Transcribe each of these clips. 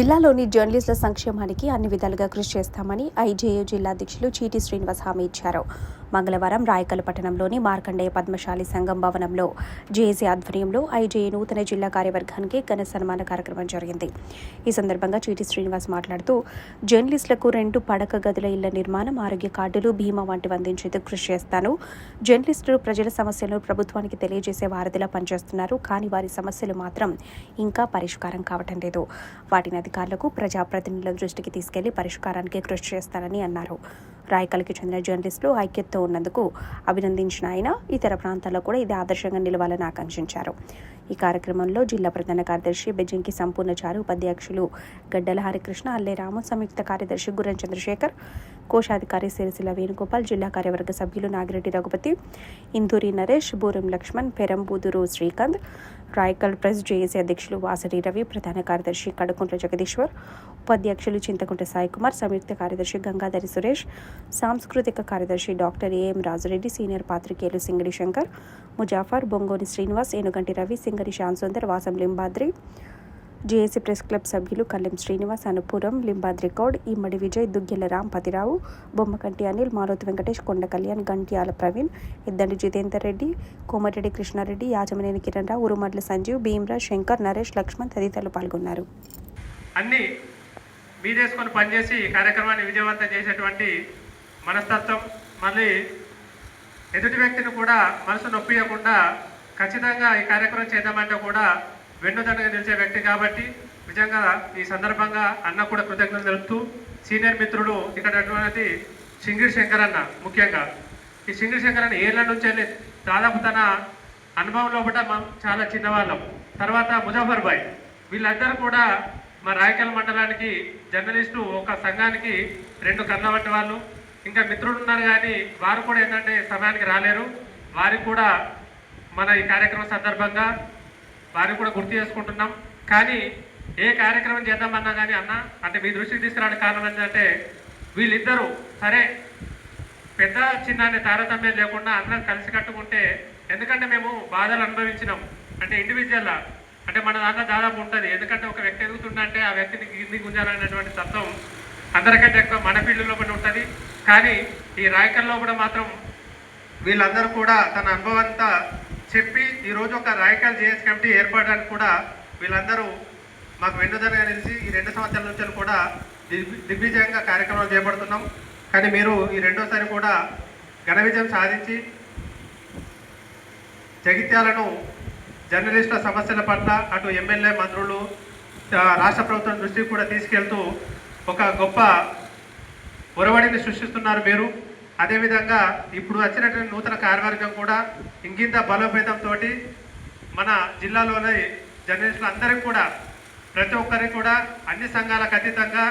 జిల్లాలోని జర్నలిస్టుల సంక్షేమానికి అన్ని విధాలుగా కృషి చేస్తామని ఐజేయూ జిల్లా అధ్యక్షులు చీటి శ్రీనివాస్ హామీ ఇచ్చారు. మంగళవారం రాయకల్ పట్టణంలోని మార్కండేయ పద్మశాలి సంఘం భవనంలో జేఏసీ ఆధ్వర్యంలో ఐజేఏ నూతన జిల్లా కార్యవర్గానికి ఘన సన్మాన కార్యక్రమం జరిగింది. ఈ సందర్భంగా చీటి శ్రీనివాస్ మాట్లాడుతూ జర్నలిస్టులకు రెండు పడక గదుల ఇళ్ళ నిర్మాణం ఆరోగ్య కార్డులు బీమా వంటివి అందించేందుకు కృషి చేస్తాను. జర్నలిస్టులు ప్రజల సమస్యలను ప్రభుత్వానికి తెలియజేసే వారధిలా పనిచేస్తున్నారు. కానీ వారి సమస్యలు మాత్రం ఇంకా పరిష్కారం కావటం లేదు. వాటిని అధికారులకు ప్రజాప్రతినిధుల దృష్టికి తీసుకెళ్ళి పరిష్కారానికి కృషి చేస్తానని అన్నారు. రాయకల్కి చెందిన జర్నలిస్టులు ఐక్యతతో ఉన్నందుకు అభినందించిన ఆయన ఇతర ప్రాంతాల్లో కూడా ఇది ఆదర్శంగా నిలవాలని ఆకాంక్షించారు. ఈ కార్యక్రమంలో జిల్లా ప్రధాన కార్యదర్శి బెజంకి సంపూర్ణ చారు ఉపాధ్యక్షులు గడ్డల హరికృష్ణ అల్లె రాము సంయుక్త కార్యదర్శి గుర్రం చంద్రశేఖర్ కోశాధికారి సిరిసిల్ల వేణుగోపాల్ జిల్లా కార్యవర్గ సభ్యులు నాగిరెడ్డి రఘుపతి ఇందూరి నరేష్ బూరం లక్ష్మణ్ పెరంబూదురు శ్రీకాంత్ రాయకల్ ప్రెస్ జేఏసీ అధ్యక్షులు వాసరి రవి ప్రధాన కార్యదర్శి కడుకుంట్ల జగదీశ్వర్ ఉపాధ్యక్షులు చింతకుంట సాయికుమార్ సంయుక్త కార్యదర్శి గంగాధరి సురేష్ సాంస్కృతిక కార్యదర్శి డాక్టర్ ఏఎం రాజురెడ్డి సీనియర్ పాత్రికేయులు Singadi Shankar Muzaffar Bongoni Srinivas Enuganti Ravi Singadi Shyam Sundar Vasam Limbadri JAC press club సభ్యులు కల్లెం శ్రీనివాస్ అనుపురం లింబాద్రి గౌడ్ ఇమ్మడి విజయ్ దుగ్గెల రాంపతిరావు బొమ్మకంటి అనిల్ మారుతి వెంకటేష్ కొండ కళ్యాణ్ గంట్యాల ప్రవీణ్ ఇద్దండి జితేందర్ రెడ్డి కోమటిరెడ్డి కృష్ణారెడ్డి యాజమనేని కిరణ్ రావు ఉరుమడ్ల సంజీవ్ భీమ్రాజ్ శంకర్ నరేష్ లక్ష్మణ్ తదితరులు పాల్గొన్నారు. అన్ని మీదేసుకొని పనిచేసి ఈ కార్యక్రమాన్ని విజయవంతం చేసేటువంటి మనస్తత్వం మళ్ళీ ఎదుటి వ్యక్తిని కూడా మనసు నొప్పియకుండా ఖచ్చితంగా ఈ కార్యక్రమం చేద్దామంటే కూడా వెన్నుదండగా నిలిచే వ్యక్తి కాబట్టి నిజంగా ఈ సందర్భంగా అన్న కూడా కృతజ్ఞతలు తెలుపుతూ సీనియర్ మిత్రుడు ఇక్కడ అటువంటి సింగిడి శంకర్ అన్న ముఖ్యంగా. ఈ సింగిరి శంకర్ అన్న ఏళ్ళ నుంచి దాదాపు తన అనుభవంలో కూడా మనం చాలా చిన్నవాళ్ళం. తర్వాత ముజఫర్ భాయ్. వీళ్ళందరూ కూడా మా రాయకల్ మండలానికి జర్నలిస్టు ఒక సంఘానికి రెండు కన్న వాళ్ళు. ఇంకా మిత్రులు ఉన్నారు కానీ వారు కూడా ఏంటంటే సమయానికి రాలేరు. వారికి కూడా మన ఈ కార్యక్రమం సందర్భంగా వారిని కూడా గుర్తు చేసుకుంటున్నాం. కానీ ఏ కార్యక్రమం చేద్దామన్నా కానీ అన్న అంటే మీ దృష్టికి తీసుకురావడానికి కారణం ఏంటంటే వీళ్ళిద్దరూ సరే పెద్ద చిన్న అనే తారతమ్యం లేకుండా అందరం కలిసి కట్టుకుంటే ఎందుకంటే మేము బాధలు అనుభవించినాం. అంటే ఇండివిజువల్గా అంటే మన దాంట్లో దాదాపు ఉంటుంది. ఎందుకంటే ఒక వ్యక్తి ఎదుగుతుందంటే ఆ వ్యక్తిని గిన్ని గుంజాలనేటువంటి తత్వం అందరికంటే ఎక్కువ మన ఫీల్డ్ లోపల ఉంటుంది. కానీ ఈ రాయకల్లో కూడా మాత్రం వీళ్ళందరూ కూడా తన అనుభవం చెప్పి ఈరోజు ఒక రాయకల్ జేఎస్ కమిటీ ఏర్పడడానికి కూడా వీళ్ళందరూ మాకు వెన్నుదనగా నిలిచి ఈ రెండు సంవత్సరాల నుంచి కూడా దిగ్- దిగ్విజయంగా కార్యక్రమాలు చేపడుతున్నాం. కానీ మీరు ఈ రెండోసారి కూడా ఘన విజయం సాధించి జగిత్యాలను జర్నలిస్టుల సమస్యల పట్ల అటు ఎమ్మెల్యే మంత్రులు రాష్ట్ర ప్రభుత్వం దృష్టికి కూడా తీసుకెళ్తూ ఒక గొప్ప ఒరవడిని సృష్టిస్తున్నారు మీరు. అదేవిధంగా ఇప్పుడు వచ్చినటువంటి నూతన కార్యవర్గం కూడా ఇంకింత బలోపేతంతో మన జిల్లాలోని జర్నలిస్టులు అందరికీ కూడా ప్రతి ఒక్కరికి కూడా అన్ని సంఘాలకు అతీతంగా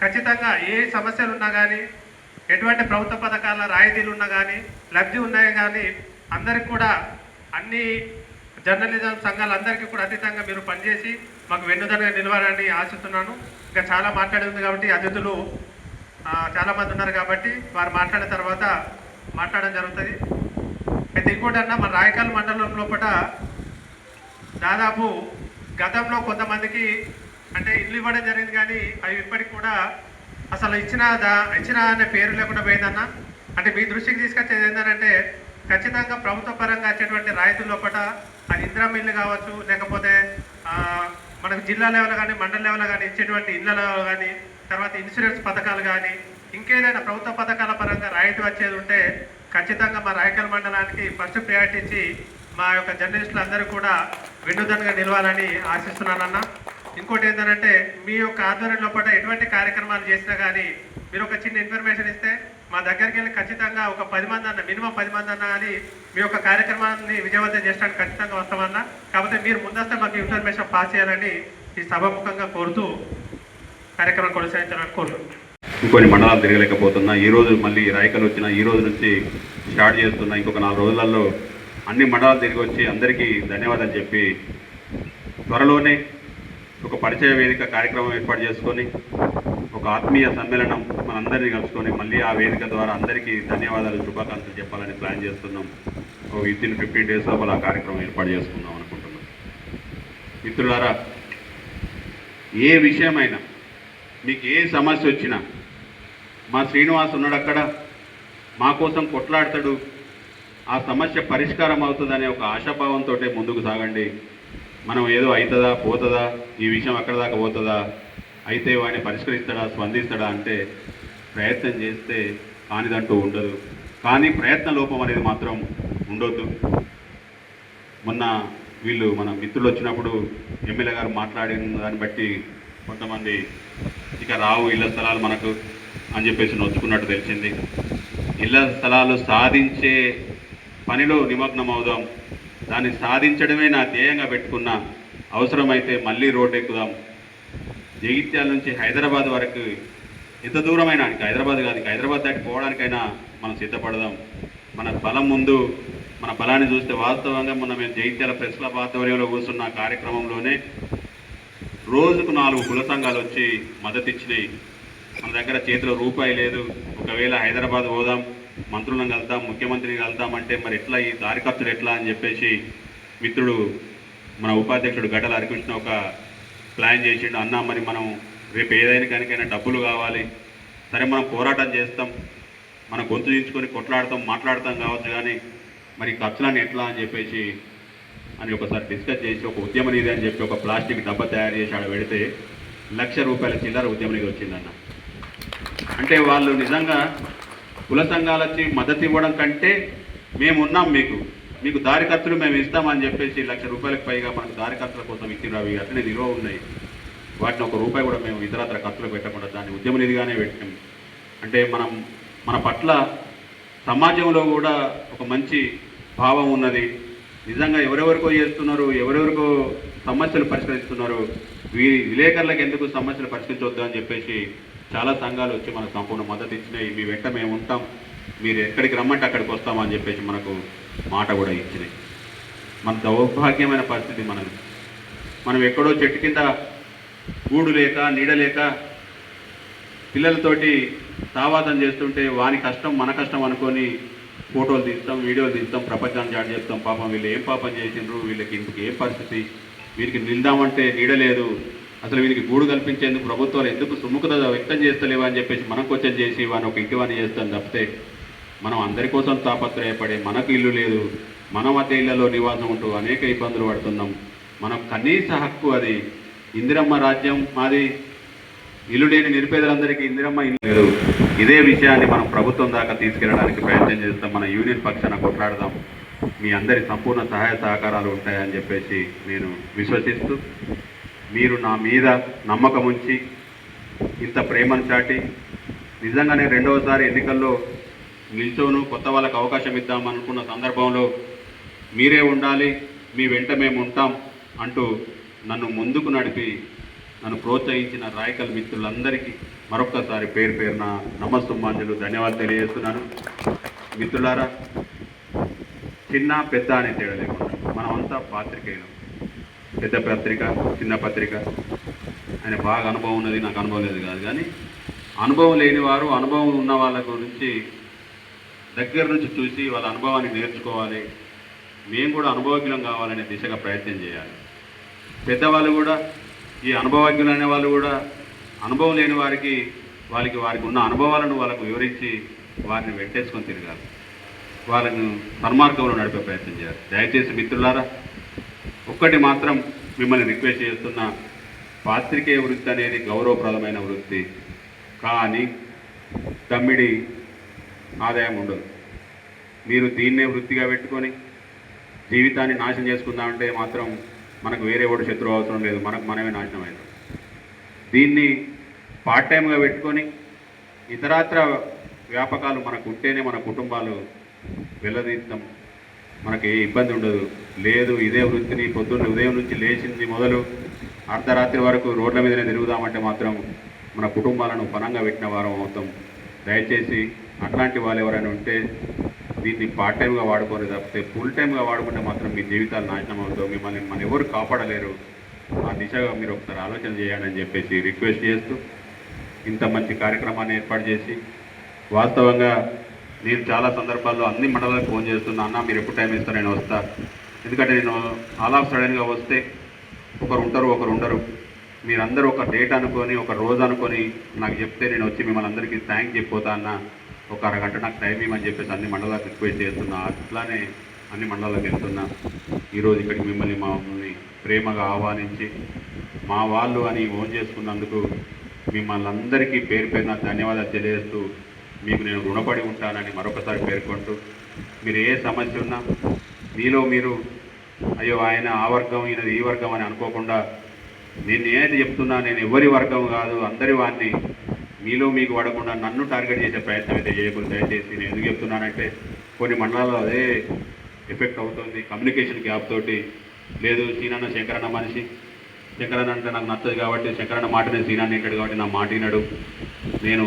ఖచ్చితంగా ఏ సమస్యలు ఉన్నా కానీ ఎటువంటి ప్రభుత్వ పథకాల రాయితీలు ఉన్నా కానీ లబ్ధి ఉన్నాయి కానీ అందరికి కూడా అన్ని జర్నలిజం సంఘాలందరికీ కూడా అతీతంగా మీరు పనిచేసి మాకు వెన్నుదనగా నిలవాలని ఆశిస్తున్నాను. ఇంకా చాలా మాట్లాడింది ఉంది కాబట్టి అతిథులు చాలామంది ఉన్నారు కాబట్టి వారు మాట్లాడిన తర్వాత మాట్లాడడం జరుగుతుంది. అయితే ఇంకోటి అన్న మన రాయకాల మండలం లోపల దాదాపు గతంలో కొంతమందికి అంటే ఇల్లు ఇవ్వడం జరిగింది కానీ అవి ఇప్పటికి కూడా అసలు ఇచ్చిన దా ఇచ్చిన అనే పేరు లేకుండా పోయిందన్న. అంటే మీ దృష్టికి తీసుకొచ్చేది ఏంటంటే ఖచ్చితంగా ప్రభుత్వ పరంగా వచ్చేటువంటి రాయితీల లోపల అది ఇందిరా ఇల్లు కావచ్చు లేకపోతే మనకు జిల్లా లెవెల్ కానీ మండల లెవెల్ కానీ ఇచ్చేటువంటి ఇళ్ళలో కానీ తర్వాత ఇన్సూరెన్స్ పథకాలు కానీ ఇంకేదైనా ప్రభుత్వ పథకాల పరంగా రాయితీ వచ్చేది ఉంటే ఖచ్చితంగా మా రాయకల్ మండలానికి ఫస్ట్ ప్రయారిటీ ఇచ్చి మా యొక్క జర్నలిస్టులు అందరూ కూడా వెన్నుదన్నుగా నిలవాలని ఆశిస్తున్నానన్న. ఇంకోటి ఏంటంటే మీ యొక్క ఆధ్వర్యం లోపల ఎటువంటి కార్యక్రమాలు చేసినా కానీ మీరు ఒక చిన్న ఇన్ఫర్మేషన్ ఇస్తే మా దగ్గరికి వెళ్ళి ఖచ్చితంగా ఒక పది మంది అన్న మినిమం పది మంది అన్న అని మీ యొక్క కార్యక్రమాన్ని విజయవంతం చేయడానికి ఖచ్చితంగా వస్తామన్నా. కాకపోతే మీరు ముందస్తే మాకు ఇన్ఫర్మేషన్ పాస్ చేయాలని ఈ సభాముఖంగా కోరుతూ కార్యక్రమం కొనసాగించాలని కోరుతున్నాను ఇంకొన్ని మండలాలు తిరగలేకపోతున్నా ఈ రోజు మళ్ళీ రాయకలు వచ్చిన ఈ రోజు నుంచి స్టార్ట్ చేస్తున్నా ఇంకొక నాలుగు రోజులలో అన్ని మండలాలు తిరిగి వచ్చి అందరికీ ధన్యవాదాలు చెప్పి త్వరలోనే ఒక పరిచయ వేదిక కార్యక్రమం ఏర్పాటు చేసుకొని ఒక ఆత్మీయ సమ్మేళనం మనందరినీ కలుసుకొని మళ్ళీ ఆ వేదిక ద్వారా అందరికీ ధన్యవాదాలు శుభాకాంక్షలు చెప్పాలని ప్లాన్ చేస్తున్నాం. విత్ ఇన్ ఫిఫ్టీన్ డేస్ లోపల ఆ కార్యక్రమం ఏర్పాటు చేసుకుందాం అనుకుంటున్నాం. మిత్రులారా ఏ విషయమైనా మీకు ఏ సమస్య వచ్చినా మా శ్రీనివాస్ ఉన్నాడు అక్కడ మా కోసం కొట్లాడతాడు ఆ సమస్య పరిష్కారం అవుతుందనే ఒక ఆశాభావంతో ముందుకు సాగండి. మనం ఏదో అవుతుందా పోతుందా? ఈ విషయం అక్కడ దాకా పోతుందా? అయితే వాడిని పరిష్కరిస్తాడా స్పందిస్తాడా అంటే ప్రయత్నం చేస్తే కానిదంటూ ఉండదు. కానీ ప్రయత్న లోపం అనేది మాత్రం ఉండొద్దు. మొన్న వీళ్ళు మన మిత్రులు వచ్చినప్పుడు ఎమ్మెల్యే గారు మాట్లాడిన దాన్ని బట్టి కొంతమంది ఇక రావు ఇళ్ళ స్థలాలు మనకు అని చెప్పేసి నొచ్చుకున్నట్టు తెలిసింది. ఇళ్ళ స్థలాలు సాధించే పనిలో నిమగ్నం అవుదాం దాన్ని సాధించడమే నా ధ్యేయంగా పెట్టుకున్న అవసరమైతే మళ్ళీ రోడ్డు ఎక్కుదాం. జగిత్యాల నుంచి హైదరాబాద్ వరకు ఎంత దూరమైనా హైదరాబాద్ కాదు హైదరాబాద్ దాటి పోవడానికైనా మనం సిద్ధపడదాం. మన బలం ముందు మన బలాన్ని చూస్తే వాస్తవంగా మొన్న మేము జగిత్యాల ప్రెస్ క్లబ్ ఆధ్వర్యంలో కూర్చున్న కార్యక్రమంలోనే రోజుకు నాలుగు కుల సంఘాలు వచ్చి మద్దతు ఇచ్చినాయి. మన దగ్గర చేతిలో రూపాయి లేదు. ఒకవేళ హైదరాబాద్ పోదాం. మంత్రులను కలుద్దాం ముఖ్యమంత్రిని కలుద్దాం అంటే మరి ఎట్లా ఈ దారి ఖర్చులు ఎట్లా అని చెప్పేసి మిత్రుడు మన ఉపాధ్యక్షుడు గడ్డల హరికృష్ణ ఒక ప్లాన్ చేసిండు. అన్నా మరి మనం రేపు ఏదైనా కనుకైనా డబ్బులు కావాలి. సరే మనం పోరాటం చేస్తాం. మన గొంతు దించుకొని కొట్లాడతాం మాట్లాడతాం కావచ్చు కానీ మరి ఖర్చులన్నీ ఎట్లా అని చెప్పేసి అని ఒకసారి డిస్కస్ చేసి ఒక ఉద్యమ నిధి అని చెప్పి ఒక ప్లాస్టిక్ డబ్బా తయారు చేసి ఆడ పెడితే లక్ష రూపాయల చిల్లర ఉద్యమ నిధి వచ్చిందన్న. అంటే వాళ్ళు నిజంగా కుల సంఘాలు వచ్చి మద్దతు ఇవ్వడం కంటే మేము ఉన్నాం మీకు. మీకు దారి ఖర్చులు మేము ఇస్తామని చెప్పేసి లక్ష రూపాయలకు పైగా మనకు దారి ఖర్చుల కోసం ఇచ్చిన అవి అట్లనే నిల్వ ఉన్నాయి. వాటిని ఒక రూపాయి కూడా మేము ఇతరత్ర ఖర్చులు పెట్టకుండా దాన్ని ఉద్యమ నిధిగానే పెట్టాం అంటే మనం మన పట్ల సమాజంలో కూడా ఒక మంచి భావం ఉన్నది. నిజంగా ఎవరెవరికో చేస్తున్నారు ఎవరెవరికో సమస్యలు పరిష్కరిస్తున్నారు వీరి విలేకరులకు ఎందుకు సమస్యలు పరిష్కరించవద్దు అని చెప్పేసి చాలా సంఘాలు వచ్చి మనకు సంపూర్ణ మద్దతు ఇచ్చినాయి. మీ వెంట మేము ఉంటాం. మీరు ఎక్కడికి రమ్మంటే అక్కడికి వస్తామని చెప్పేసి మనకు మాట కూడా ఇచ్చినాయి. మన దౌర్భాగ్యమైన పరిస్థితి మనది. మనం ఎక్కడో చెట్టు కింద గూడు లేక నీడ లేక పిల్లలతోటి సావాదం చేస్తుంటే వాని కష్టం మన కష్టం అనుకొని ఫోటోలు తీస్తాం వీడియోలు తీస్తాం ప్రపంచాన్ని జాడి చేస్తాం. పాపం వీళ్ళు ఏం పాపం చేసిండ్రు? వీళ్ళకి ఇంటికి ఏం పరిస్థితి? వీరికి నిల్దామంటే నీడ లేదు. అసలు వీరికి గూడు కల్పించేందుకు ప్రభుత్వాలు ఎందుకు సుముఖత వ్యక్తం చేస్తలేవా అని చెప్పేసి మనం క్వశ్చన్ చేసి వాని ఒక ఇంటి వాని చేస్తాను తప్పితే మనం అందరి కోసం తాపత్రయపడే మనకు ఇల్లు లేదు మనం అదే ఇళ్ళలో నివాసం ఉంటూ అనేక ఇబ్బందులు పడుతున్నాం. మనం కనీస హక్కు అది. ఇందిరమ్మ రాజ్యం మాది. ఇల్లు లేని నిరుపేదలందరికీ ఇందిరమ్మ ఇల్లు లేదు. ఇదే విషయాన్ని మనం ప్రభుత్వం దాకా తీసుకెళ్ళడానికి ప్రయత్నం చేస్తాం. మన యూనియన్ పక్షాన కొట్లాడదాం. మీ అందరి సంపూర్ణ సహాయ సహకారాలు ఉంటాయని చెప్పేసి నేను విశ్వసిస్తూ మీరు నా మీద నమ్మకం ఉంచి ఇంత ప్రేమను చాటి నిజంగానే రెండవసారి ఎన్నికల్లో నిల్చోను కొత్త వాళ్ళకి అవకాశం ఇద్దాం అనుకున్న సందర్భంలో మీరే ఉండాలి మీ వెంట మేము ఉంటాం అంటూ నన్ను ముందుకు నడిపి నన్ను ప్రోత్సహించిన రాయకల్ మిత్రులందరికీ మరొక్కసారి పేరు పేరున నమస్సుమాంజలు ధన్యవాదాలు తెలియజేస్తున్నాను. మిత్రులారా చిన్న పెద్ద అనే తేడా లేకుండా మనమంతా పాత్రికేయులం. పెద్ద పత్రిక చిన్న పత్రిక. ఆయన బాగా అనుభవం ఉన్నది నాకు అనుభవం లేదు కాదు. కానీ అనుభవం లేని వారు అనుభవం ఉన్న వాళ్ళ గురించి దగ్గర నుంచి చూసి వాళ్ళ అనుభవాన్ని నేర్చుకోవాలి. మేము కూడా అనుభవజ్ఞులం కావాలనే దిశగా ప్రయత్నం చేయాలి. పెద్దవాళ్ళు కూడా ఈ అనుభవజ్ఞులు అనే వాళ్ళు కూడా అనుభవం లేని వారికి వాళ్ళకి వారికి ఉన్న అనుభవాలను వాళ్ళకు వివరించి వారిని వెంటేసుకొని తిరగాలి. వాళ్ళను సన్మార్గంలో నడిపే ప్రయత్నం చేయాలి. దయచేసి మిత్రులారా ఒక్కటి మాత్రం మిమ్మల్ని రిక్వెస్ట్ చేస్తున్న పాత్రికేయ వృత్తి అనేది గౌరవప్రదమైన వృత్తి. కానీ తమ్మిడి ఆదాయం ఉండదు. మీరు దీన్నే వృత్తిగా పెట్టుకొని జీవితాన్ని నాశనం చేసుకుందామంటే మాత్రం మనకు వేరే ఒకటి శత్రువు అవసరం లేదు. మనకు మనమే నాశనం అవుతాం. దీన్ని పార్ట్ టైంగా పెట్టుకొని ఇతరాత్ర వ్యాపకాలు మనకు ఉంటేనే మన కుటుంబాలు వెళ్ళదీస్తాం మనకి ఏ ఇబ్బంది ఉండదు. లేదు ఇదే వృత్తిని పొద్దున్న ఉదయం నుంచి లేచింది మొదలు. అర్ధరాత్రి వరకు రోడ్ల మీదనే తిరుగుదామంటే మాత్రం మన కుటుంబాలను పనంగా పెట్టిన వారం అవుతాం. దయచేసి అట్లాంటి వాళ్ళు ఎవరైనా ఉంటే దీన్ని పార్ట్ టైంగా వాడుకోరు. తప్పితే ఫుల్ టైంగా వాడుకుంటే మాత్రం మీ జీవితాలు నాశనం అవుతావు మిమ్మల్ని మన ఎవరు కాపాడలేరు. ఆ దిశగా మీరు ఒకసారి ఆలోచన చేయండి అని చెప్పేసి రిక్వెస్ట్ చేస్తూ ఇంత మంచి కార్యక్రమాన్ని ఏర్పాటు చేసి వాస్తవంగా నేను చాలా సందర్భాల్లో అన్ని మండలాలకు ఫోన్ చేస్తున్నా అన్న మీరు ఎప్పుడు టైం ఇస్తారు నేను వస్తా. ఎందుకంటే నేను ఆల్ ఆఫ్ సడన్గా వస్తే ఒకరు ఉంటారు ఒకరు ఉండరు. మీరందరూ ఒక డేట్ అనుకొని ఒక రోజు అనుకొని నాకు చెప్తే నేను వచ్చి మిమ్మల్ని అందరికీ థ్యాంక్ చెప్పిపోతా అన్న ఒక అరగంట నాకు టైం ఇవ్వమని చెప్పేసి అన్ని మండలాలకు రిక్వెస్ట్ చేస్తున్నా. అట్లానే అన్ని మండలాలకు వెళ్తున్నా. ఈరోజు ఇక్కడికి మిమ్మల్ని మమ్మల్ని ప్రేమగా ఆహ్వానించి మా వాళ్ళు అని ఓన్ చేసుకున్నందుకు మిమ్మల్ని అందరికీ పేరు పేరున ధన్యవాదాలు తెలియజేస్తూ మీకు నేను రుణపడి ఉంటానని మరొకసారి పేర్కొంటూ మీరు ఏ సమస్య ఉన్నా మీలో మీరు అయ్యో ఆయన ఆ వర్గం ఈయన ఈ వర్గం అని అనుకోకుండా నేను ఏది చెప్తున్నా నేను ఎవరి వర్గం కాదు అందరి వాడిని మీలో మీకు పడకుండా నన్ను టార్గెట్ చేసే ప్రయత్నం అయితే చేయకూడదు దయచేసి నేను ఎందుకు చెప్తున్నానంటే కొన్ని మండలాల్లో అదే ఎఫెక్ట్ అవుతుంది. కమ్యూనికేషన్ గ్యాప్ తోటి లేదు సీనన్న శంకరన్న మనిషి శంకరణ అంటే నాకు నచ్చదు కాబట్టి శంకరన్న మాటనే సీనాన్ని ఇంటాడు కాబట్టి నా మాట వినడు. నేను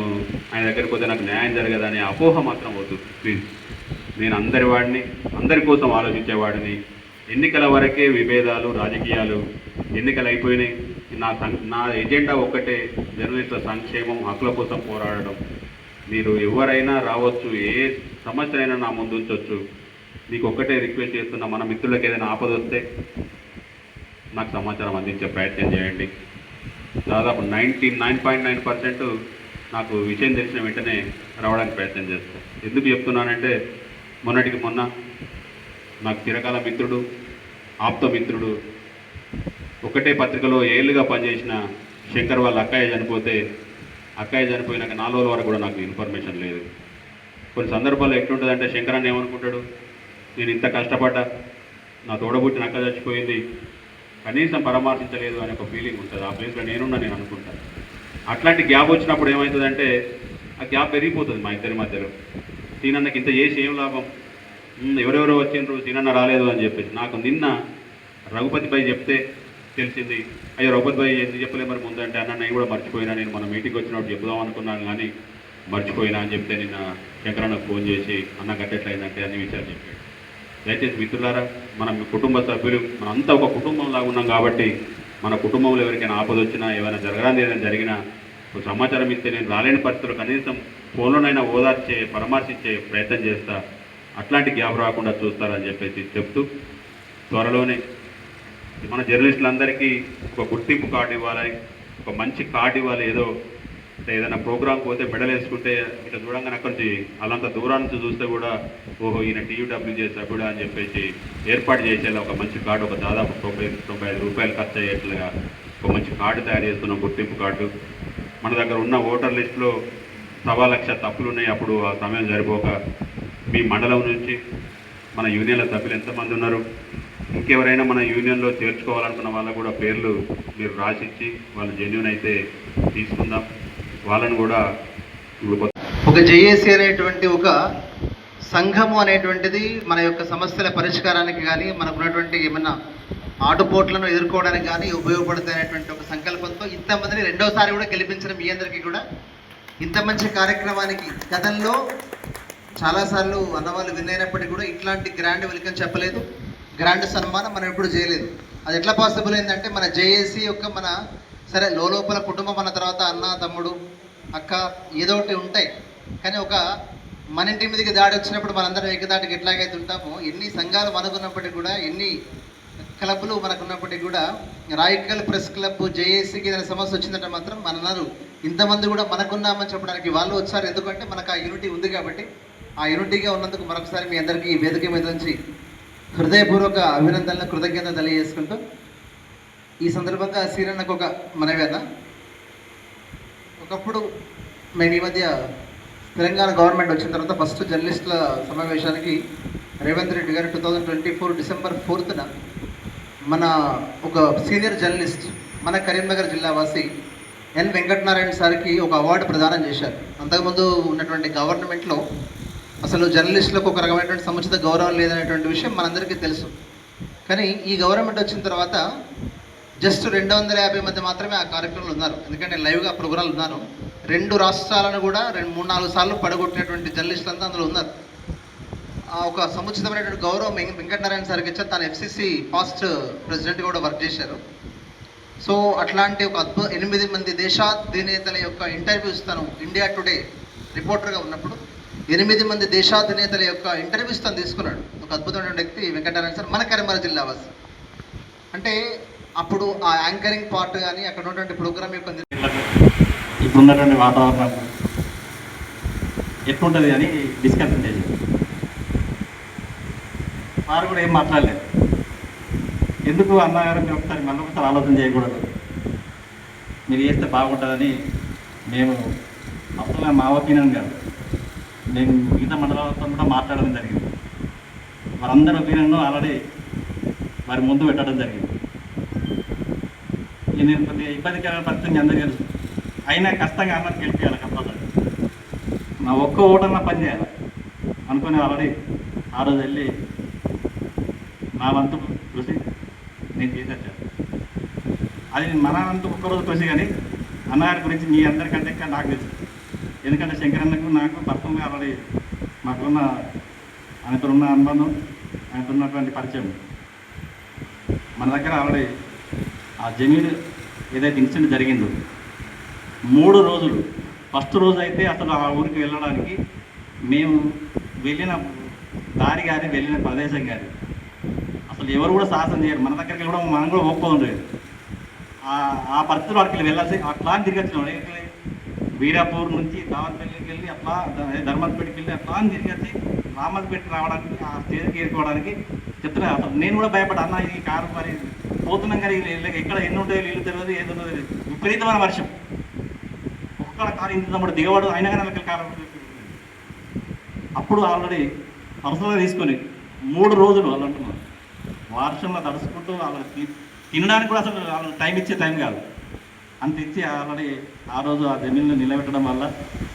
ఆయన దగ్గరికి పోతే నాకు న్యాయం జరగదనే అపోహ మాత్రం వద్దు ప్లీజ్. నేను అందరి వాడిని అందరి కోసం ఆలోచించేవాడిని. ఎన్నికల వరకే విభేదాలు రాజకీయాలు ఎన్నికలు అయిపోయినాయి నా సం నా ఎజెండా ఒక్కటే జర్నలిస్టుల సంక్షేమం హక్కుల కోసం పోరాడడం. మీరు ఎవరైనా రావచ్చు ఏ సమస్య అయినా నా ముందు ఉంచవచ్చు మీకు ఒక్కటే రిక్వెస్ట్ చేస్తున్నా మన మిత్రులకు ఏదైనా ఆపద వస్తే నాకు సమాచారం అందించే ప్రయత్నం చేయండి. దాదాపు ninety nine point nine percent నాకు విషయం తెలిసిన వెంటనే రావడానికి ప్రయత్నం చేస్తాను ఎందుకు చెప్తున్నానంటే మొన్నటికి మొన్న నాకు చిరకాల మిత్రుడు ఆప్త మిత్రుడు ఒకటే పత్రికలో ఏళ్ళుగా పనిచేసిన శంకర్ వాళ్ళ అక్కయ్య చనిపోతే అక్కయ్య చనిపోయినాక నాలుగు వరకు కూడా నాకు ఇన్ఫర్మేషన్ లేదు. కొన్ని సందర్భాల్లో ఎట్లుంటుందంటే శంకర్ అన్న ఏమనుకుంటాడు? నేను ఇంత కష్టపడ్డా నా తోడబుట్టిన అక్క చచ్చిపోయింది కనీసం పరామర్శించలేదు అనే ఒక ఫీలింగ్ ఉంటుంది. ఆ ప్లేస్లో నేనున్నా నేను అనుకుంటాను. అట్లాంటి గ్యాప్ వచ్చినప్పుడు ఏమవుతుందంటే ఆ గ్యాప్ పెరిగిపోతుంది మా ఇద్దరి మధ్యలో. సీనన్నకి ఇంత చేసి ఏం లాభం? ఎవరెవరో వచ్చిండ్రు సీనన్న రాలేదు అని చెప్పేసి. నాకు నిన్న రఘుపతి భాయ్ చెప్తే తెలిసింది. అయ్యో రఘుపతి భాయ్ ఎందుకు చెప్పలే మరి ముందు అంటే అన్న నేను కూడా మర్చిపోయినా. నేను మన మీటింగ్ వచ్చినప్పుడు చెప్దాం అనుకున్నాను కానీ మర్చిపోయినా అని చెప్తే నిన్న శంకరన్నకు ఫోన్ చేసి అన్న కట్టెట్లయిందంటే అన్ని విషయాలు చెప్పాడు. దయచేసి మిత్రులారా మన కుటుంబ సభ్యులు మనంతా ఒక కుటుంబంలా ఉన్నాం కాబట్టి మన కుటుంబంలో ఎవరికైనా ఆపద వచ్చినా ఏమైనా జరగరాని ఏదైనా జరిగినా ఒక సమాచారం ఇస్తే నేను రాలేని పరిస్థితులు కనీసం ఫోన్లోనైనా ఓదార్చే పరామర్శించే ప్రయత్నం చేస్తా. అట్లాంటి గ్యాప్ రాకుండా చూస్తారని చెప్పేసి చెప్తూ త్వరలోనే మన జర్నలిస్టులందరికీ ఒక గుర్తింపు కార్డు ఇవ్వాలి ఒక మంచి కార్డు ఇవ్వాలి ఏదో అంటే ఏదైనా ప్రోగ్రామ్ పోతే మెడల్ వేసుకుంటే ఇట్లా చూడంగానే అక్కడి నుంచి అలాంత దూరం నుంచి చూస్తే కూడా ఓహో ఈయన టీయూడబ్ల్యూజే సభ్యుడా అని చెప్పేసి ఏర్పాటు చేసేలా ఒక మంచి కార్డు ఒక దాదాపు తొంభై తొంభై ఐదు రూపాయలు ఖర్చు అయ్యేట్లుగా ఒక మంచి కార్డు తయారు చేస్తున్నాం గుర్తింపు కార్డు. మన దగ్గర ఉన్న ఓటర్ లిస్టులో సవా లక్ష తప్పులు ఉన్నాయి. అప్పుడు ఆ సమయం సరిపోక మీ మండలం నుంచి మన యూనియన్ల సభ్యులు ఎంతమంది ఉన్నారు? ఇంకెవరైనా మన యూనియన్లో చేర్చుకోవాలనుకున్న వాళ్ళకు కూడా పేర్లు మీరు రాసిచ్చి వాళ్ళు జెన్యున్ అయితే తీసుకుందాం. వాళ్ళని కూడా ఒక జేఏసీ అనేటువంటి ఒక సంఘము అనేటువంటిది మన యొక్క సమస్యల పరిష్కారానికి కానీ మనకు ఉన్నటువంటి ఏమన్నా ఆటుపోట్లను ఎదుర్కోవడానికి కానీ ఉపయోగపడుతున్నటువంటి ఒక సంకల్పంతో ఇంతమందిని రెండోసారి కూడా గెలిపించిన మీ అందరికీ కూడా ఇంత మంచి కార్యక్రమానికి గతంలో చాలాసార్లు అన్నవాళ్ళు విన్నైనప్పటికీ కూడా ఇట్లాంటి గ్రాండ్ వెల్కమ్ చెప్పలేదు గ్రాండ్ సన్మానం మనం ఎప్పుడు చేయలేదు. అది ఎట్లా పాసిబుల్ అయిందంటే మన జేఏసీ యొక్క మన సరే లోపల కుటుంబం అన్న తర్వాత అన్న తమ్ముడు అక్క ఏదో ఒకటి ఉంటాయి. కానీ ఒక మన ఇంటి మీదకి దాడి వచ్చినప్పుడు మనందరం ఏకదాటికి ఎట్లాగైతే ఉంటామో ఎన్ని సంఘాలు మనకున్నప్పటికీ కూడా ఎన్ని క్లబ్లు మనకున్నప్పటికీ కూడా రాయకల్ ప్రెస్ క్లబ్ జేఏసీకి ఏదైనా సమస్య వచ్చిందంటే మాత్రం మన అన్నారు ఇంతమంది కూడా మనకున్నామని చెప్పడానికి వాళ్ళు వచ్చారు. ఎందుకంటే మనకు ఆ యూనిటీ ఉంది కాబట్టి ఆ యూనిటీగా ఉన్నందుకు మరొకసారి మీ అందరికీ ఈ వేదిక మీద నుంచి హృదయపూర్వక అభినందనలు కృతజ్ఞత తెలియజేసుకుంటూ ఈ సందర్భంగా సీరన్నకు ఒక మనవి ఒకప్పుడు మేము ఈ మధ్య తెలంగాణ గవర్నమెంట్ వచ్చిన తర్వాత ఫస్ట్ జర్నలిస్టుల సమావేశానికి Revanth Reddy garu two thousand twenty four December ఫోర్త్న మన ఒక సీనియర్ జర్నలిస్ట్ మన కరీంనగర్ జిల్లా వాసి ఎన్ వెంకటనారాయణ సార్కి ఒక అవార్డు ప్రదానం చేశారు. అంతకుముందు ఉన్నటువంటి గవర్నమెంట్లో అసలు జర్నలిస్టులకు ఒక రకమైనటువంటి సముచిత గౌరవం లేదనేటువంటి విషయం మనందరికీ తెలుసు. కానీ ఈ గవర్నమెంట్ వచ్చిన తర్వాత జస్ట్ రెండు వందల యాభై మంది మాత్రమే ఆ కార్యక్రమంలో ఉన్నారు. ఎందుకంటే లైవ్గా ప్రోగ్రాంలు ఉన్నారు రెండు రాష్ట్రాలను కూడా రెండు మూడు నాలుగు సార్లు పడగొట్టినటువంటి జర్నలిస్టులు అంతా అందులో ఉన్నారు. ఆ ఒక సముచితమైనటువంటి గౌరవం వెంకటనారాయణ సార్కి ఇచ్చారు. తాను ఎఫ్సిసి పాస్ట్ ప్రెసిడెంట్ కూడా వర్క్ చేశారు. సో అట్లాంటి ఒక అద్భుత ఎనిమిది మంది దేశాధినేతల యొక్క ఇంటర్వ్యూస్ తను ఇండియా టుడే రిపోర్టర్గా ఉన్నప్పుడు ఎనిమిది మంది దేశాధినేతల యొక్క ఇంటర్వ్యూస్ తను తీసుకున్నాడు. ఒక అద్భుతమైన వ్యక్తి వెంకటనారాయణ సార్ మన కరీంనగర్ జిల్లా వాసి. అంటే అప్పుడు ఆ యాంకరింగ్ పార్ట్ కానీ అక్కడ ఉన్నటువంటి ప్రోగ్రామ్ యొక్క ఇప్పుడు ఇప్పుడున్నటువంటి వాతావరణం ఎట్లుంటుంది అని డిస్కషన్ చేసి. వారు కూడా ఏం మాట్లాడలేదు. ఎందుకు అన్నగారు మీరు ఒకసారి మళ్ళీ ఒకసారి ఆలోచన చేయకూడదు? మీరు చేస్తే బాగుంటుందని మేము అసలు మా ఒపీనియన్ కాదు. నేను మిగతా మండలాలతో కూడా మాట్లాడడం జరిగింది. వారందరి ఒపీనియన్ ఆల్రెడీ వారి ముందు పెట్టడం జరిగింది. నేను కొద్దిగా ఇబ్బందికరమైన పరిస్థితి అందరూ అందరికీ తెలుసు. అయినా కష్టంగా అన్నది గెలిపించాలి కంపల్సరీ నా ఒక్క ఓటన్నా పని చేయాలి. అనుకుని ఆల్రెడీ ఆ రోజు వెళ్ళి నా వంతు కృషి నేను చేసేసాను అది మన వంతు ఒక్కరోజు కృషి కానీ అన్నగారి గురించి మీ అందరికంటే నాకు తెలుసు. ఎందుకంటే శంకరన్నకు నాకు పర్సనల్గా ఆల్రెడీ మాకున్న ఆయనతో ఉన్న అనుబంధం ఆయనతో ఉన్నటువంటి పరిచయం. మన దగ్గర ఆల్రెడీ ఆ జమీన్ ఏదైతే ఇన్సిడెంట్ జరిగిందో మూడు రోజులు. ఫస్ట్ రోజు అయితే అసలు ఆ ఊరికి వెళ్ళడానికి మేము వెళ్ళిన దారి కానీ వెళ్ళిన ప్రదేశం కానీ అసలు ఎవరు కూడా సాహసం చేయరు. మన దగ్గరికి కూడా మనం కూడా ఒప్పుకోండి ఆ ఆ పరిస్థితులు అక్కడికి వెళ్ళాల్సి అట్లా అని తిరిగి వచ్చినాం ఎక్కడికి? వీరాపూర్ నుంచి దావత్పల్లికి వెళ్ళి అట్లా ధర్మపేటకి వెళ్ళి అట్లా అని తిరిగి వచ్చి రామల్పేట రావడానికి ఆ స్టేజ్కి ఏరుకోవడానికి చెప్తున్నా అసలు నేను కూడా భయపడ్డా అన్న ఈ కారు మరి పోతున్నాం కానీ వీళ్ళు ఎక్కడ ఎన్ని ఉంటాయో నీళ్ళు తెలియదు ఏది ఉన్నదో తెలియదు. విపరీతమైన వర్షం. ఒక్కడ కారు ఇంత తమ్ముడు దిగవాడు అయినా కానీ వాళ్ళకి కారు అప్పుడు ఆల్రెడీ పర్సనల్గా తీసుకొని మూడు రోజులు వాళ్ళు అంటున్నారు వర్షంలో తడుచుకుంటూ వాళ్ళకి తినడానికి కూడా అసలు వాళ్ళు టైం ఇచ్చే టైం కాదు. అంత ఇచ్చి ఆల్రెడీ ఆ రోజు ఆ జమీన్లో నిలబెట్టడం వల్ల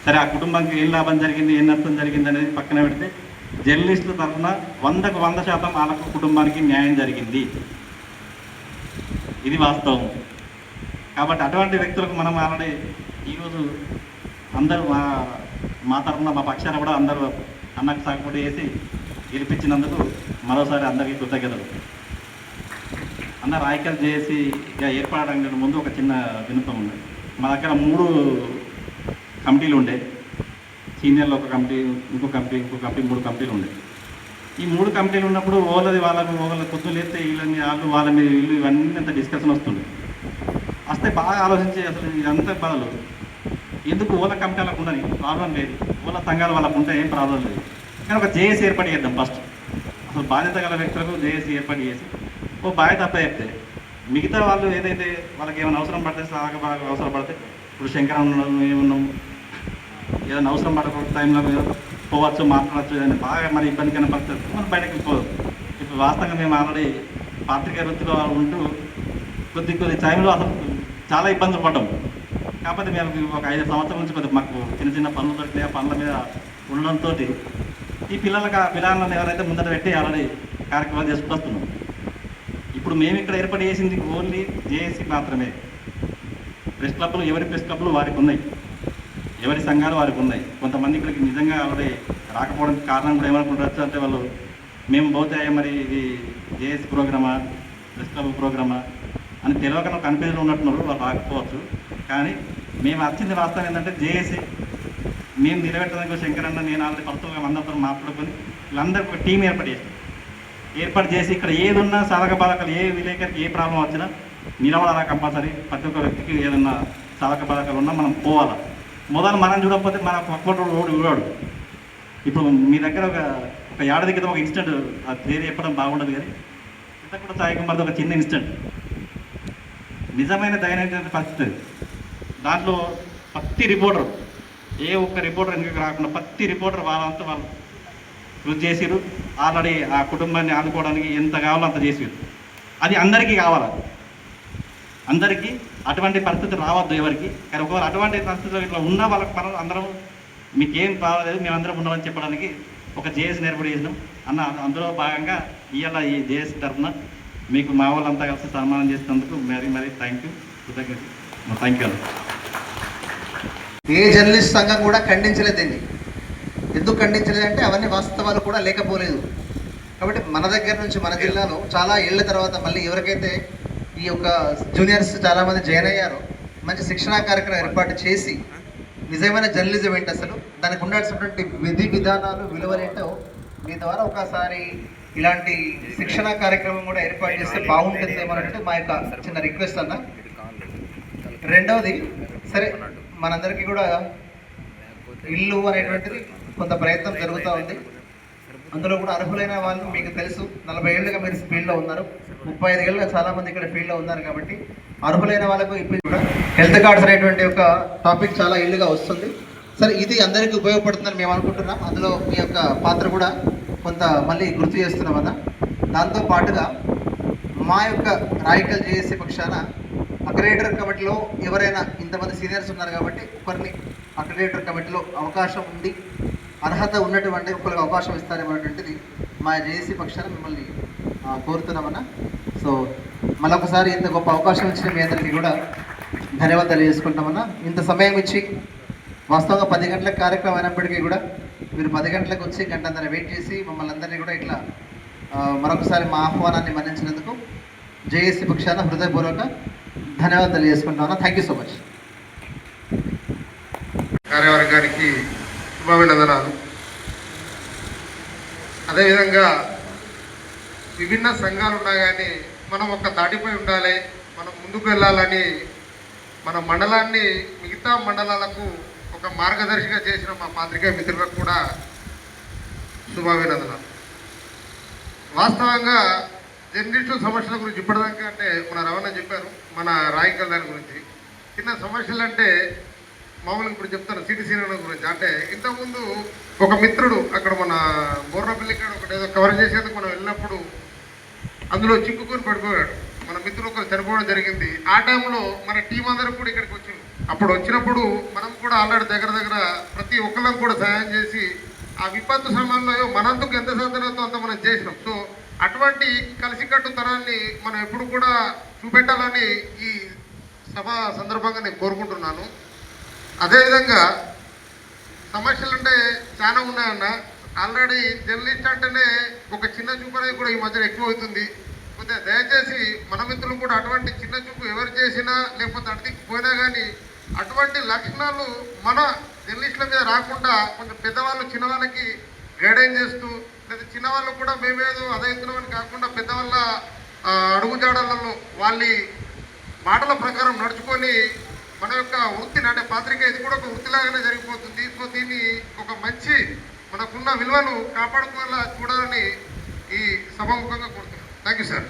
సరే ఆ కుటుంబానికి ఏం లాభం జరిగింది ఏం నష్టం జరిగింది అనేది పక్కన పెడితే జర్నలిస్టుల తరఫున వందకు వంద శాతం వాళ్ళ కుటుంబానికి న్యాయం జరిగింది. ఇది వాస్తవం. కాబట్టి అటువంటి వ్యక్తులకు మనం ఆల్రెడీ ఈరోజు అందరూ మా మా తరఫున మా పక్షాన కూడా అందరూ అన్నకు సాగుబడి చేసి గెలిపించినందుకు మరోసారి అందరికీ కృతజ్ఞతలు. అన్న రాయకల్ చేసి ఏర్పడడానికి ముందు ఒక చిన్న వినపం ఉంది. మా దగ్గర మూడు కమిటీలు ఉండే. సీనియర్లు ఒక కమిటీ ఇంకో కమిటీ ఇంకో కమిటీ మూడు కమిటీలు ఉండే. ఈ మూడు కమిటీలు ఉన్నప్పుడు ఓలది వాళ్ళకు ఓళ్ళ పొద్దులు లేస్తే వీళ్ళని వాళ్ళు వాళ్ళ మీద వీళ్ళు ఇవన్నీ అంత డిస్కషన్ వస్తుంది వస్తే బాగా ఆలోచించి అసలు ఇదంతా బదులు ఎందుకు ఓల కమిటీలకు ఉండని ప్రాబ్లం లేదు. ఓల సంఘాలు వాళ్ళకు ఉంటే ఏం ప్రాబ్లం లేదు. కానీ ఒక జేఏసీ ఏర్పాటు చేద్దాం ఫస్ట్ అసలు బాధ్యత గల వ్యక్తులకు జేఏసీ ఏర్పాటు చేసి ఓ బాధ్యత అప్ప చెప్తే మిగతా వాళ్ళు ఏదైతే వాళ్ళకి ఏమైనా అవసరం పడితే సాగ బాగా అవసరం పడితే ఇప్పుడు శంకరం ఉన్నాడు ఏమున్నాం ఏదైనా అవసరం పడకపోతే టైంలో మీరు పోవచ్చు మాట్లాడచ్చు అని బాగా మరి ఇబ్బందికైన పరిస్థితి మనం బయటకు పోదు. ఇప్పుడు వాస్తవంగా మేము ఆల్రెడీ పాత్రికా వృత్తిలో ఉంటూ కొద్ది కొద్ది టైంలో అసలు చాలా ఇబ్బందులు పడ్డాం. కాకపోతే మేము ఒక ఐదు సంవత్సరాల నుంచి కొద్దిగా మాకు చిన్న చిన్న పనులు దొరికినాయి ఆ పనుల మీద ఉండడంతో ఈ పిల్లలకు ఆ పిల్లలను ఎవరైతే ముందట పెట్టి ఆల్రెడీ కార్యక్రమాలు చేసుకొస్తున్నాం. ఇప్పుడు మేము ఇక్కడ ఏర్పాటు చేసింది ఓన్లీ జేఏసీ మాత్రమే. ప్రెస్ క్లబ్లు ఎవరి ప్రెస్ క్లబ్లు వారికి ఉన్నాయి. ఎవరి సంఘాలు వారికి ఉన్నాయి. కొంతమంది ఇక్కడికి నిజంగా ఆల్రెడీ రాకపోవడానికి కారణం కూడా ఏమనుకుంటారు అంటే వాళ్ళు మేము పోతే మరి ఇది జేఎస్ ప్రోగ్రామా ప్రెస్ క్లబ్ ప్రోగ్రామా అని తెలియక కన్ఫ్యూజన్ ఉన్నట్టున్నారు. వాళ్ళు రాకపోవచ్చు. కానీ మేము వచ్చింది వాస్తవం ఏంటంటే జేఏసీ మేము నిలబెట్టడానికి శంకరన్న నేను ఆల్రెడీ పర్సనల్గా అందరితో మాట్లాడుకొని వీళ్ళందరికీ ఒక టీం ఏర్పాటు చేస్తాం ఏర్పాటు చేసి ఇక్కడ ఏదున్నా ఉన్నా సాధక బాధకాలు ఏ విలేకరికి ఏ ప్రాబ్లం వచ్చినా నిలబడాలా కంపల్సరీ. ప్రతి ఒక్క వ్యక్తికి ఏదన్నా సాధక బాధకాలు ఉన్నా మనం పోవాలా. మొదలు మనం చూడకపోతే మన పక్కన రోడ్డు చూడాడు ఇప్పుడు మీ దగ్గర ఒక ఒక ఏడాది క్రితం ఒక ఇన్సిడెంట్ ఆ పేరు చెప్పడం బాగుండదు కానీ ఇంత కూడా సాయి కుమార్ది ఒక చిన్న ఇన్సిడెంట్ నిజమైన దైనందిన పరిస్థితి దాంట్లో ప్రతి రిపోర్టర్ ఏ ఒక్క రిపోర్టర్ ఇంకా రాకుండా ప్రతి రిపోర్టర్ వాళ్ళంతా వాళ్ళు కృషి చేసిరు ఆల్రెడీ ఆ కుటుంబాన్ని ఆదుకోవడానికి ఎంత కావాలో అంత చేసిరు అది అందరికీ కావాలి? అందరికీ అటువంటి పరిస్థితి రావద్దు ఎవరికి. కానీ ఒకవేళ అటువంటి పరిస్థితులు ఇట్లా ఉన్న వాళ్ళకి మనం అందరం మీకేం ఏం మేమందరం ఉన్నామని చెప్పడానికి ఒక జేఎస్ ఏర్పాటు చేసినాం. అన్న అందులో భాగంగా ఇవాళ ఈ జేఎస్ తరఫున మీకు మా వాళ్ళంతా కలిసి సన్మానం చేసినందుకు మరీ మరీ థ్యాంక్ యూ కృతజ్ఞత థ్యాంక్ యూ ఏ జర్నలిస్ట్ సంఘం కూడా ఖండించలేదు ఎందుకు ఖండించలేదంటే అవన్నీ వాస్తవాలు కూడా లేకపోలేదు. కాబట్టి మన దగ్గర నుంచి మన జిల్లాలో చాలా ఏళ్ళ తర్వాత మళ్ళీ ఎవరికైతే ఈ యొక్క జూనియర్స్ చాలామంది జాయిన్ అయ్యారు. మంచి శిక్షణా కార్యక్రమం ఏర్పాటు చేసి నిజమైన జర్నలిజం ఏంటి అసలు? దానికి ఉండాల్సినటువంటి విధి విధానాలు విలువలేంటో మీ ద్వారా ఒకసారి ఇలాంటి శిక్షణా కార్యక్రమం కూడా ఏర్పాటు చేస్తే బాగుంటుందేమో అనేది మా యొక్క చిన్న రిక్వెస్ట్ అన్న. రెండవది సరే మనందరికీ కూడా ఇల్లు అనేటువంటిది కొంత ప్రయత్నం జరుగుతూ ఉంది. అందులో కూడా అర్హులైన వాళ్ళు మీకు తెలుసు. నలభై ఏళ్ళుగా మీరు స్పీడ్లో ఉన్నారు. ముప్పై ఐదు ఏళ్ళుగా చాలామంది ఇక్కడ ఫీల్డ్లో ఉన్నారు కాబట్టి అర్హులైన వాళ్ళకు ఇప్పుడు కూడా హెల్త్ కార్డ్స్ అనేటువంటి ఒక టాపిక్ చాలా ఇల్లుగా వస్తుంది. సరే ఇది అందరికీ ఉపయోగపడుతుందని మేము అనుకుంటున్నాం. అందులో మీ యొక్క పాత్ర కూడా కొంత మళ్ళీ గుర్తు చేస్తున్నాం అన్న. దాంతో పాటుగా మా యొక్క రాయకల్ జేఏసీ పక్షాన అక్రిడేటర్ కమిటీలో ఎవరైనా ఇంతమంది సీనియర్స్ ఉన్నారు కాబట్టి ఒకరిని అక్రిడేటర్ కమిటీలో అవకాశం ఉంది. అర్హత ఉన్నటువంటి ఒకరికి అవకాశం ఇస్తారేమనేటువంటిది మా జేఏసీ పక్షాన మిమ్మల్ని కోరుతున్నామన్నా. సో మళ్ళొకసారి ఇంత గొప్ప అవకాశం ఇచ్చిన మీ అందరికీ కూడా ధన్యవాదాలు తెలియజేసుకుంటామన్నా. ఇంత సమయం ఇచ్చి వాస్తవంగా పది గంటల కార్యక్రమం అయినప్పటికీ కూడా మీరు పది గంటలకు వచ్చి గంటన్నర వెయిట్ చేసి మమ్మల్ని అందరినీ కూడా ఇట్లా మరొకసారి మా ఆహ్వానాన్ని మన్నించినందుకు జేఏసీ పక్షాన హృదయపూర్వక ధన్యవాదాలు తెలియజేసుకుంటామన్నా థ్యాంక్ యూ సో మచ్ కార్యవర్గానికి శుభాభినందనాలు. అదేవిధంగా విభిన్న సంఘాలు ఉన్నా కానీ మనం ఒక దాటిపై ఉండాలి మనం ముందుకు వెళ్ళాలని మన మండలాన్ని మిగతా మండలాలకు ఒక మార్గదర్శిగా చేసిన మా పాత్రికా మిత్రులకు కూడా శుభాభినందనాలు. వాస్తవంగా జర్నలిస్టు సమస్యల గురించి ఇప్పటిదాకా అంటే మన రవాణా చెప్పారు మన రాయకల్ దాని గురించి. చిన్న సమస్యలు అంటే మామూలుగా ఇప్పుడు చెప్తాను సిటీ సీనియర్ గురించి. అంటే ఇంతకుముందు ఒక మిత్రుడు అక్కడ మన బోర్నపల్లి కాడ ఒకటి ఏదో కవర్ చేసేందుకు మనం వెళ్ళినప్పుడు అందులో చిక్కుకొని పడిపోయాడు మన మిత్రులు ఒకరు చనిపోవడం జరిగింది. ఆ టైంలో మన టీం అందరూ కూడా ఇక్కడికి వచ్చింది అప్పుడు వచ్చినప్పుడు మనం కూడా ఆల్రెడీ దగ్గర దగ్గర ప్రతి ఒక్కళ్ళం కూడా సహాయం చేసి ఆ విపత్తు సమయంలో మనందుకు ఎంత సాధనతో అంత మనం చేసినాం. సో అటువంటి కలిసికట్టు తరాన్ని మనం ఎప్పుడు కూడా చూపెట్టాలని ఈ సభ సందర్భంగా నేను కోరుకుంటున్నాను. అదేవిధంగా సమస్యలు అంటే చాలా ఉన్నాయన్న ఆల్రెడీ జర్నలిస్ట్ అంటేనే ఒక చిన్న చూపు అనేది కూడా ఈ మధ్యన ఎక్కువ అవుతుంది కొద్దిగా దయచేసి మన మిత్రులు కూడా అటువంటి చిన్న చూపు ఎవరు చేసినా లేకపోతే అడిగి పోయినా కానీ అటువంటి లక్షణాలు మన జర్నలిస్టుల మీద రాకుండా కొంచెం పెద్దవాళ్ళు చిన్నవాళ్ళకి గైడెన్స్ చేస్తూ లేదా చిన్నవాళ్ళు కూడా మేమేదో అదైతున్నామని కాకుండా పెద్దవాళ్ళ అడుగుజాడలలో వాళ్ళ మాటల ప్రకారం నడుచుకొని మన యొక్క వృత్తిని అంటే పాత్రిక ఇది కూడా ఒక వృత్తిలాగానే జరిగిపోతుంది. సో దీన్ని ఒక మంచి మనకున్న విలువను కాపాడుకోవాలా చూడాలని ఈ సభాముఖంగా కోరుతున్నాను థ్యాంక్ యూ సార్.